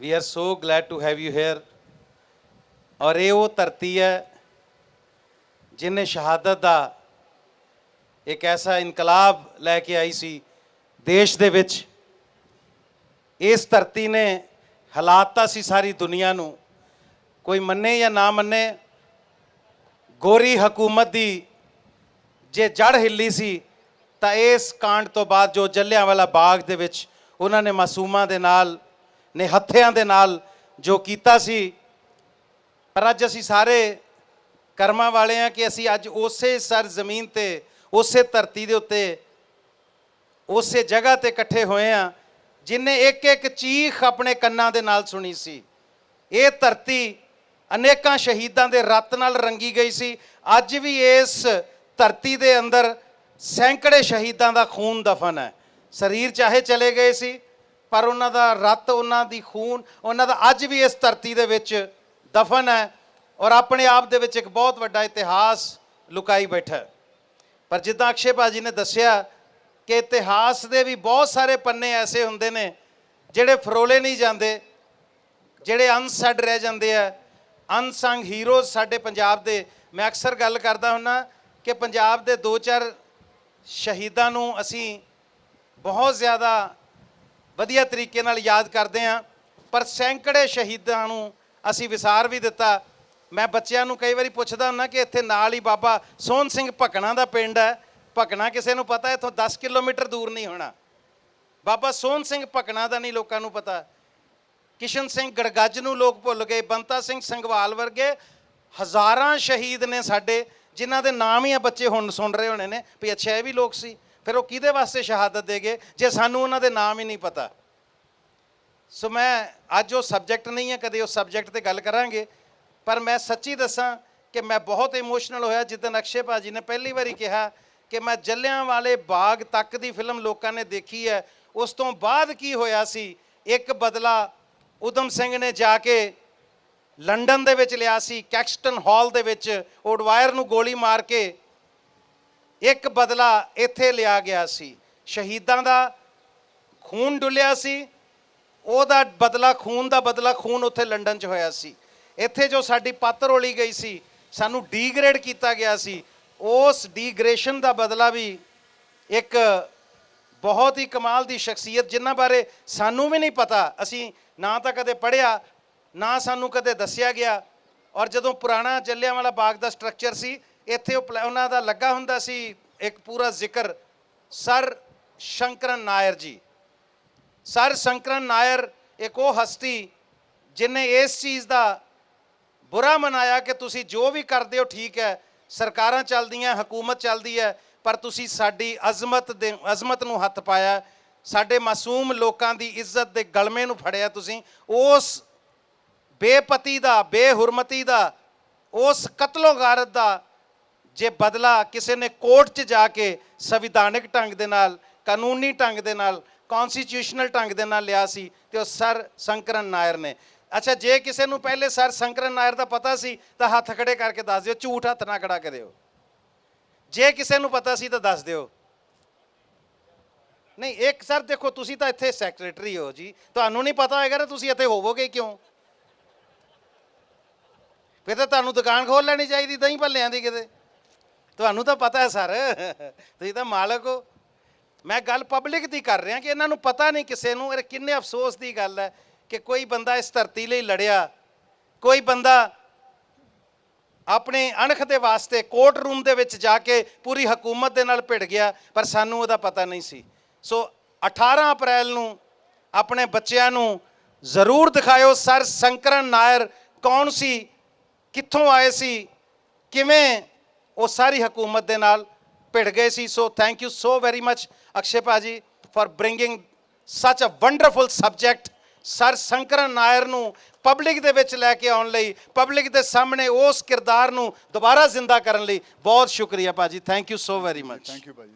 We are so glad to have you here ਔਰ ਇਹ ਉਹ ਧਰਤੀ ਹੈ ਜਿਨੇ ਸ਼ਹਾਦਤ ਦਾ ਇੱਕ ਐਸਾ ਇਨਕਲਾਬ ਲੈ ਕੇ ਆਈ ਸੀ ਦੇਸ਼ ਦੇ ਵਿੱਚ। ਇਸ ਧਰਤੀ ਨੇ ਹਾਲਾਤਾ ਸੀ ਸਾਰੀ ਦੁਨੀਆ ਨੂੰ। ਕੋਈ ਮੰਨੇ ਜਾਂ ਨਾ ਮੰਨੇ, ਗੋਰੀ ਹਕੂਮਤ ਦੀ ਜੇ ਜੜ ਹਿੱਲੀ ਸੀ, ਤਾਂ ਇਸ ਕਾਂਡ ਤੋਂ ਬਾਅਦ ਜੋ ਜੱਲਿਆਂਵਾਲਾ ਬਾਗ ਦੇ ਵਿੱਚ ਉਹਨਾਂ ਨੇ ਮਾਸੂਮਾਂ ਦੇ ਨਾਲ ਨੇ ਹੱਥਿਆਂ ਦੇ ਨਾਲ ਜੋ ਕੀਤਾ ਸੀ। ਪਰ ਅੱਜ ਅਸੀਂ ਸਾਰੇ ਕਰਮਾਂ ਵਾਲੇ ਆ ਕਿ ਅਸੀਂ ਅੱਜ ਉਸੇ ਸਰ ਜ਼ਮੀਨ ਤੇ, ਉਸੇ ਧਰਤੀ ਦੇ ਉੱਤੇ, ਉਸੇ ਜਗ੍ਹਾ ਤੇ ਇਕੱਠੇ ਹੋਏ ਆ ਜਿਨੇ ਇੱਕ ਇੱਕ ਚੀਖ ਆਪਣੇ ਕੰਨਾਂ ਦੇ ਨਾਲ ਸੁਣੀ ਸੀ। ਇਹ ਧਰਤੀ ਅਨੇਕਾਂ ਸ਼ਹੀਦਾਂ ਦੇ ਰਤ ਨਾਲ ਰੰਗੀ ਗਈ ਸੀ। ਅੱਜ ਵੀ ਇਸ ਧਰਤੀ ਦੇ ਅੰਦਰ ਸੈਂਕੜੇ ਸ਼ਹੀਦਾਂ ਦਾ ਖੂਨ ਦਫਨ ਹੈ। ਸਰੀਰ ਚਾਹੇ ਚਲੇ ਗਏ ਸੀ ਪਰ ਉਹਨਾਂ ਦਾ ਰਤ, ਉਹਨਾਂ ਦੀ ਖੂਨ, ਉਹਨਾਂ ਦਾ ਅੱਜ ਵੀ ਇਸ ਧਰਤੀ ਦੇ ਵਿੱਚ ਦਫਨ ਹੈ ਔਰ ਆਪਣੇ ਆਪ ਦੇ ਵਿੱਚ ਇੱਕ ਬਹੁਤ ਵੱਡਾ ਇਤਿਹਾਸ ਲੁਕਾਈ ਬੈਠਾ ਹੈ। ਪਰ ਜਿੱਦਾਂ ਅਕਸ਼ੇ ਭਾਜੀ ਨੇ ਦੱਸਿਆ ਕਿ ਇਤਿਹਾਸ ਦੇ ਵੀ ਬਹੁਤ ਸਾਰੇ ਪੰਨੇ ਐਸੇ ਹੁੰਦੇ ਨੇ ਜਿਹੜੇ ਫਰੋਲੇ ਨਹੀਂ ਜਾਂਦੇ, ਜਿਹੜੇ ਅਨਸੈਡ ਰਹਿ ਜਾਂਦੇ ਆ। ਅਨਸੰਗ ਹੀਰੋਜ਼ ਸਾਡੇ ਪੰਜਾਬ ਦੇ, ਮੈਂ ਅਕਸਰ ਗੱਲ ਕਰਦਾ ਹੁੰਨਾ ਕਿ ਪੰਜਾਬ ਦੇ ਦੋ ਚਾਰ ਸ਼ਹੀਦਾਂ ਨੂੰ ਅਸੀਂ ਬਹੁਤ ਜ਼ਿਆਦਾ ਵਧੀਆ ਤਰੀਕੇ ਨਾਲ ਯਾਦ ਕਰਦੇ ਹਾਂ, ਪਰ ਸੈਂਕੜੇ ਸ਼ਹੀਦਾਂ ਨੂੰ ਅਸੀਂ ਵਿਸਾਰ ਵੀ ਦਿੱਤਾ। ਮੈਂ ਬੱਚਿਆਂ ਨੂੰ ਕਈ ਵਾਰੀ ਪੁੱਛਦਾ ਹੁੰਦਾ ਕਿ ਇੱਥੇ ਨਾਲ ਹੀ ਬਾਬਾ ਸੋਹਣ ਸਿੰਘ ਭਕਣਾ ਦਾ ਪਿੰਡ ਹੈ। ਭਕਣਾ ਕਿਸੇ ਨੂੰ ਪਤਾ, ਇੱਥੋਂ 10 ਕਿਲੋਮੀਟਰ ਦੂਰ ਨਹੀਂ ਹੋਣਾ। ਬਾਬਾ ਸੋਹਣ ਸਿੰਘ ਭਕਣਾ ਦਾ ਨਹੀਂ ਲੋਕਾਂ ਨੂੰ ਪਤਾ। ਕਿਸ਼ਨ ਸਿੰਘ ਗੜਗੱਜ ਨੂੰ ਲੋਕ ਭੁੱਲ ਗਏ, ਬੰਤਾ ਸਿੰਘ ਸੰਗਵਾਲ ਵਰਗੇ ਹਜ਼ਾਰਾਂ ਸ਼ਹੀਦ ਨੇ ਸਾਡੇ, ਜਿਨ੍ਹਾਂ ਦੇ ਨਾਮ ਹੀ ਆ ਬੱਚੇ ਹੁਣ ਸੁਣ ਰਹੇ ਹੋਣੇ ਨੇ, ਵੀ ਅੱਛਾ ਇਹ ਵੀ ਲੋਕ ਸੀ। ਫਿਰ ਉਹ ਕਿਹਦੇ ਵਾਸਤੇ ਸ਼ਹਾਦਤ ਦੇ ਗਏ ਜੇ ਸਾਨੂੰ ਉਹਨਾਂ ਦੇ ਨਾਮ ਹੀ ਨਹੀਂ ਪਤਾ। ਸੋ ਮੈਂ ਅੱਜ ਉਹ ਸਬਜੈਕਟ ਨਹੀਂ ਹੈ ਕਦੇ ਉਸ ਸਬਜੈਕਟ ਤੇ ਗੱਲ ਕਰਾਂਗੇ। ਪਰ ਮੈਂ ਸੱਚੀ ਦੱਸਾਂ ਕਿ ਮੈਂ ਬਹੁਤ ਇਮੋਸ਼ਨਲ ਹੋਇਆ ਜਿੱਦਣ ਅਕਸ਼ੇ ਭਾਜੀ ਨੇ ਪਹਿਲੀ ਵਾਰੀ ਕਿਹਾ ਕਿ ਮੈਂ ਜੱਲਿਆਂ ਵਾਲੇ ਬਾਗ ਤੱਕ ਦੀ ਫਿਲਮ ਲੋਕਾਂ ਨੇ ਦੇਖੀ ਹੈ। ਉਸ ਤੋਂ ਬਾਅਦ ਕੀ ਹੋਇਆ ਸੀ? ਇੱਕ ਬਦਲਾ ਉਦਮ ਸਿੰਘ ਨੇ ਜਾ ਕੇ ਲੰਡਨ ਦੇ ਵਿੱਚ ਲਿਆ ਸੀ, ਕੈਕਸਟਨ ਹਾਲ ਦੇ ਵਿੱਚ ਓਡਵਾਇਰ ਨੂੰ ਗੋਲੀ ਮਾਰ ਕੇ ਇੱਕ ਬਦਲਾ ਇੱਥੇ ਲਿਆ ਗਿਆ ਸੀ। ਸ਼ਹੀਦਾਂ ਦਾ ਖੂਨ ਡੁੱਲਿਆ ਸੀ। ਉਹਦਾ ਬਦਲਾ, ਖੂਨ ਦਾ ਬਦਲਾ ਖੂਨ ਉੱਥੇ ਲੰਡਨ 'ਚ ਹੋਇਆ ਸੀ। ਇੱਥੇ ਜੋ ਸਾਡੀ ਪੱਤ ਰੋਲੀ ਗਈ ਸੀ, ਸਾਨੂੰ ਡੀਗ੍ਰੇਡ ਕੀਤਾ ਗਿਆ ਸੀ। ਉਸ ਡੀਗ੍ਰੇਸ਼ਨ ਦਾ ਬਦਲਾ ਵੀ ਇੱਕ ਬਹੁਤ ਹੀ ਕਮਾਲ ਦੀ ਸ਼ਖਸੀਅਤ, ਜਿਨ੍ਹਾਂ ਬਾਰੇ ਸਾਨੂੰ ਵੀ ਨਹੀਂ ਪਤਾ। ਅਸੀਂ ਨਾ ਤਾਂ ਕਦੇ ਪੜ੍ਹਿਆ, ਨਾ ਸਾਨੂੰ ਕਦੇ ਦੱਸਿਆ ਗਿਆ। ਔਰ ਜਦੋਂ ਪੁਰਾਣਾ ਜੱਲਿਆਂਵਾਲਾ ਬਾਗ ਦਾ ਸਟਰਕਚਰ ਸੀ ਇੱਥੇ ਉਹ ਪਲੈ- ਉਹਨਾਂ ਦਾ ਲੱਗਾ ਹੁੰਦਾ ਸੀ ਇੱਕ ਪੂਰਾ ਜ਼ਿਕਰ, ਸਰ ਸ਼ੰਕਰਨ ਨਾਇਰ ਜੀ। ਸਰ ਸ਼ੰਕਰਨ ਨਾਇਰ ਇੱਕ ਉਹ ਹਸਤੀ ਜਿਨੇ ਇਸ ਚੀਜ਼ ਦਾ ਬੁਰਾ ਮਨਾਇਆ ਕਿ ਤੁਸੀਂ ਜੋ ਵੀ ਕਰਦੇ ਹੋ ਠੀਕ ਹੈ, ਸਰਕਾਰਾਂ ਚੱਲਦੀਆਂ, ਹਕੂਮਤ ਚੱਲਦੀ ਹੈ, ਪਰ ਤੁਸੀਂ ਸਾਡੀ ਅਜ਼ਮਤ ਦੇ ਅਜ਼ਮਤ ਨੂੰ ਹੱਥ ਪਾਇਆ, ਸਾਡੇ ਮਾਸੂਮ ਲੋਕਾਂ ਦੀ ਇੱਜ਼ਤ ਦੇ ਗਲਮੇ ਨੂੰ ਫੜਿਆ ਤੁਸੀਂ, ਉਸ ਬੇਪਤੀ ਦਾ, ਬੇਹੁਰਮਤੀ ਦਾ, ਉਸ ਕਤਲੋਗਾਰਤ ਦਾ ਜੇ ਬਦਲਾ ਕਿਸੇ ਨੇ ਕੋਰਟ 'ਚ ਜਾ ਕੇ ਸੰਵਿਧਾਨਕ ਢੰਗ ਦੇ ਨਾਲ, ਕਾਨੂੰਨੀ ਢੰਗ ਦੇ ਨਾਲ ਕਨਸਟੀਟਿਊਸ਼ਨਲ ਢੰਗ ਦੇ ਨਾਲ ਲਿਆ ਸੀ ਤੇ ਉਹ ਸਰ ਸ਼ੰਕਰਨ ਨਾਇਰ ਨੇ। ਅੱਛਾ, ਜੇ ਕਿਸੇ ਨੂੰ ਪਹਿਲੇ ਸਰ ਸ਼ੰਕਰਨ ਨਾਇਰ ਦਾ ਪਤਾ ਸੀ, ਤਾਂ ਹੱਥ ਖੜੇ ਕਰਕੇ ਦੱਸ ਦਿਓ, ਝੂਠ ਹੱਥ ਨਾ ਖੜਾ ਕਰਿਓ। ਜੇ ਕਿਸੇ ਨੂੰ ਪਤਾ ਸੀ ਤਾਂ ਦੱਸ ਦਿਓ। ਨਹੀਂ, ਇੱਕ ਸਰ ਦੇਖੋ, ਤੁਸੀਂ ਤਾਂ ਇੱਥੇ ਸੈਕਟਰੀ ਹੋ ਜੀ। ਤੁਹਾਨੂੰ ਨਹੀਂ ਪਤਾ ਹੋਏਗਾ ਨਾ ਤੁਸੀਂ ਇੱਥੇ ਹੋਵੋਗੇ ਕਿਉਂ? ਫਿਰ ਤਾਂ ਤੁਹਾਨੂੰ ਦੁਕਾਨ ਖੋਲ ਲੈਣੀ ਚਾਹੀਦੀ, ਦਹੀਂ ਭੱਲਿਆਂ ਦੀ ਕਿਤੇ। ਤੁਹਾਨੂੰ ਤਾਂ ਪਤਾ ਹੈ ਸਰ, ਤੁਸੀਂ ਤਾਂ ਮਾਲਕ ਹੋ। ਮੈਂ ਗੱਲ ਪਬਲਿਕ ਦੀ ਕਰ ਰਿਹਾ ਕਿ ਇਹਨਾਂ ਨੂੰ ਪਤਾ ਨਹੀਂ ਕਿਸੇ ਨੂੰ, ਇਹ ਕਿੰਨੇ ਅਫਸੋਸ ਦੀ ਗੱਲ ਹੈ ਕਿ ਕੋਈ ਬੰਦਾ ਇਸ ਧਰਤੀ ਲਈ ਲੜਿਆ। ਕੋਈ ਬੰਦਾ ਆਪਣੇ ਅਣਖ ਦੇ ਵਾਸਤੇ ਕੋਰਟ ਰੂਮ ਦੇ ਵਿੱਚ ਜਾ ਕੇ ਪੂਰੀ ਹਕੂਮਤ ਦੇ ਨਾਲ ਭਿੜ ਗਿਆ, ਪਰ ਸਾਨੂੰ ਉਹਦਾ ਪਤਾ ਨਹੀਂ ਸੀ। ਸੋ 18 ਅਪ੍ਰੈਲ ਨੂੰ ਆਪਣੇ ਬੱਚਿਆਂ ਨੂੰ ਜ਼ਰੂਰ ਦਿਖਾਇਓ ਸਰ, ਸ਼ੰਕਰਨ ਨਾਇਰ ਕੌਣ ਸੀ, ਕਿੱਥੋਂ ਆਏ ਸੀ, ਕਿਵੇਂ ਉਹ ਸਾਰੀ ਹਕੂਮਤ ਦੇ ਨਾਲ ਭਿੜ ਗਏ ਸੀ। So thank you so very much Akshay bhaji for bringing such a wonderful subject sir Shankaran Nair ਨੂੰ ਪਬਲਿਕ ਦੇ ਵਿੱਚ ਲੈ ਕੇ ਆਉਣ ਲਈ ਪਬਲਿਕ ਦੇ ਸਾਹਮਣੇ ਉਸ ਕਿਰਦਾਰ ਨੂੰ ਦੁਬਾਰਾ ਜ਼ਿੰਦਾ ਕਰਨ ਲਈ ਬਹੁਤ ਸ਼ੁਕਰੀਆ ਭਾਜੀ। Thank you so very much thank you ਭਾਜੀ।